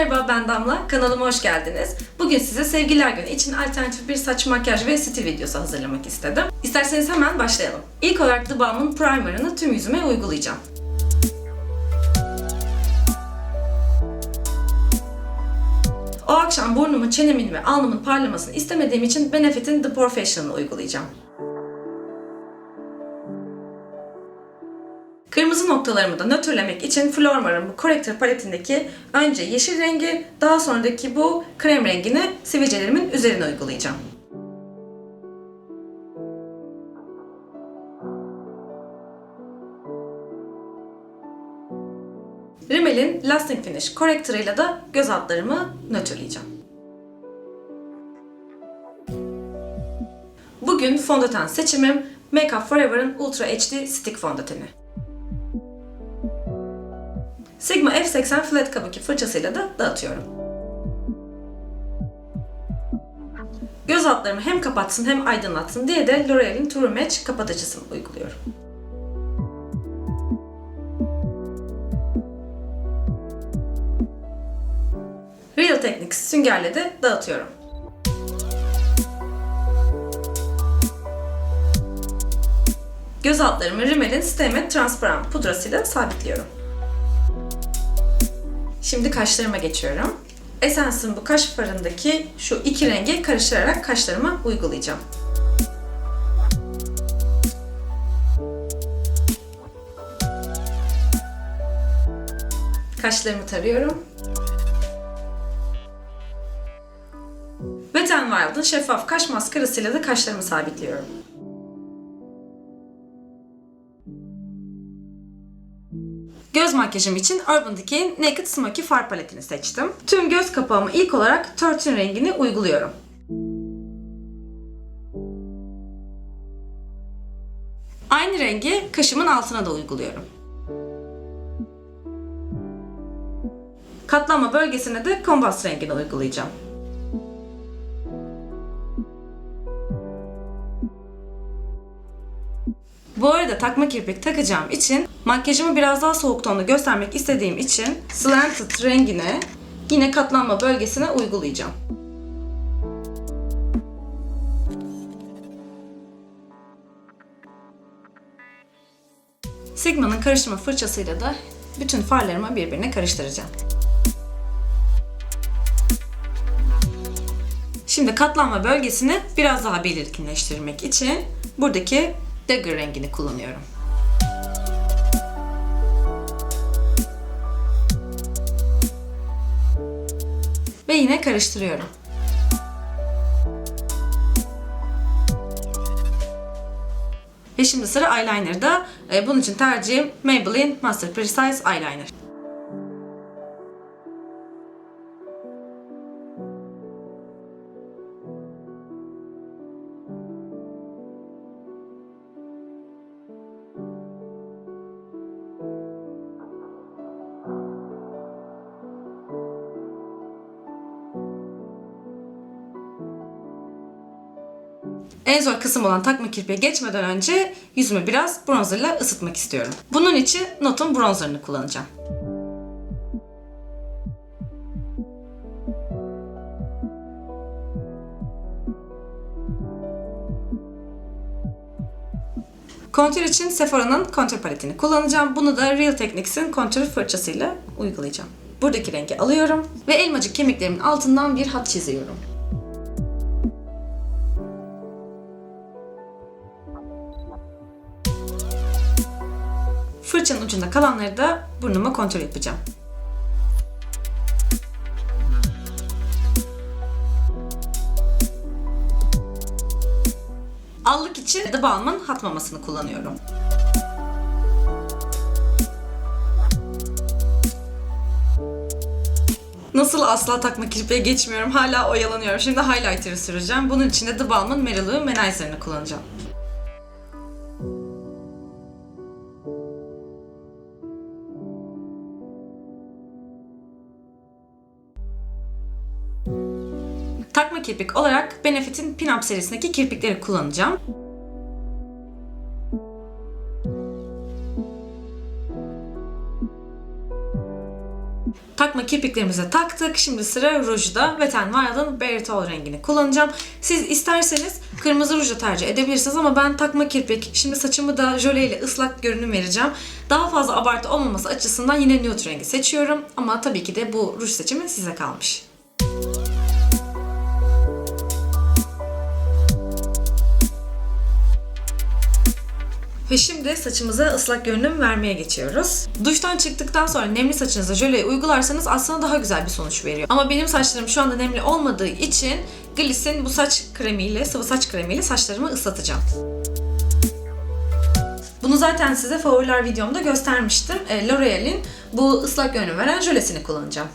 Merhaba ben Damla, kanalıma hoş geldiniz. Bugün size Sevgililer Günü için alternatif bir saç makyaj ve stil videosu hazırlamak istedim. İsterseniz hemen başlayalım. İlk olarak The Balm'ın primerını tüm yüzüme uygulayacağım. O akşam burnumun, çenemin ve alnımın parlamasını istemediğim için Benefit'in The Professional'ı uygulayacağım. Kırmızı noktalarımı da nötrlemek için Flormar'ın bu Corrector paletindeki önce yeşil rengi, daha sonraki bu krem rengini sivilcelerimin üzerine uygulayacağım. Rimmel'in Lasting Finish Corrector ile de göz altlarımı nötrleyeceğim. Bugün fondöten seçimim Make Up Forever'ın Ultra HD Stick fondöteni. Sigma F80 Flat Kabuki fırçasıyla da dağıtıyorum. Göz altlarımı hem kapatsın hem aydınlatsın diye de L'Oreal'in True Match kapatıcısını uyguluyorum. Real Techniques süngerle de dağıtıyorum. Göz altlarımı Rimmel'in Stay Matte Transparent pudrasıyla sabitliyorum. Şimdi kaşlarıma geçiyorum. Essence'ın bu kaş farındaki şu iki rengi karıştırarak kaşlarıma uygulayacağım. Kaşlarımı tarıyorum. Wet n Wild'ın şeffaf kaş maskarasıyla da kaşlarımı sabitliyorum. Göz makyajım için Urban Decay'in Naked Smoky far paletini seçtim. Tüm göz kapağıma ilk olarak 13 rengini uyguluyorum. Aynı rengi kaşımın altına da uyguluyorum. Katlanma bölgesine de kombas rengini uygulayacağım. Bu arada takma kirpik takacağım için makyajımı biraz daha soğuk tonda göstermek istediğim için Slanted rengine yine katlanma bölgesine uygulayacağım. Sigma'nın karıştırma fırçasıyla da bütün farlarımı birbirine karıştıracağım. Şimdi katlanma bölgesini biraz daha belirginleştirmek için buradaki dagger rengini kullanıyorum. Ve yine karıştırıyorum. Ve şimdi sıra eyeliner'da. Ee, Bunun için tercihim Maybelline Master Precise Eyeliner. En zor kısım olan takma kirpiğe geçmeden önce yüzümü biraz bronzerla ısıtmak istiyorum. Bunun için Not'un bronzerını kullanacağım. Kontür için Sephora'nın kontür paletini kullanacağım. Bunu da Real Techniques'in kontür fırçasıyla uygulayacağım. Buradaki rengi alıyorum ve elmacık kemiklerimin altından bir hat çiziyorum. Fırçanın ucunda kalanları da burnuma kontrol yapacağım. Allık için The Balm'ın hat mamasını kullanıyorum. Nasıl asla takma kirpiğe geçmiyorum. Hala oyalanıyorum. Şimdi highlighter'ı süreceğim. Bunun için de The Balm'ın Mary Lou Manizer'ını kullanacağım. Takma kirpik olarak Benefit'in Pinup serisindeki kirpikleri kullanacağım. Takma kirpiklerimize taktık. Şimdi sıra rujda. Wet n Wild'ın Berry Tall rengini kullanacağım. Siz isterseniz kırmızı ruj da tercih edebilirsiniz ama ben takma kirpik, şimdi saçımı da jöleyle ıslak görünüm vereceğim. Daha fazla abartı olmaması açısından yine nude rengi seçiyorum. Ama tabii ki de bu ruj seçimi size kalmış. Ve şimdi saçımıza ıslak görünüm vermeye geçiyoruz. Duştan çıktıktan sonra nemli saçınıza jöleyi uygularsanız aslında daha güzel bir sonuç veriyor. Ama benim saçlarım şu anda nemli olmadığı için Gliss'in bu saç kremiyle, sıvı saç kremiyle saçlarımı ıslatacağım. Bunu zaten size favoriler videomda göstermiştim. E, L'Oreal'in bu ıslak görünüm veren jölesini kullanacağım.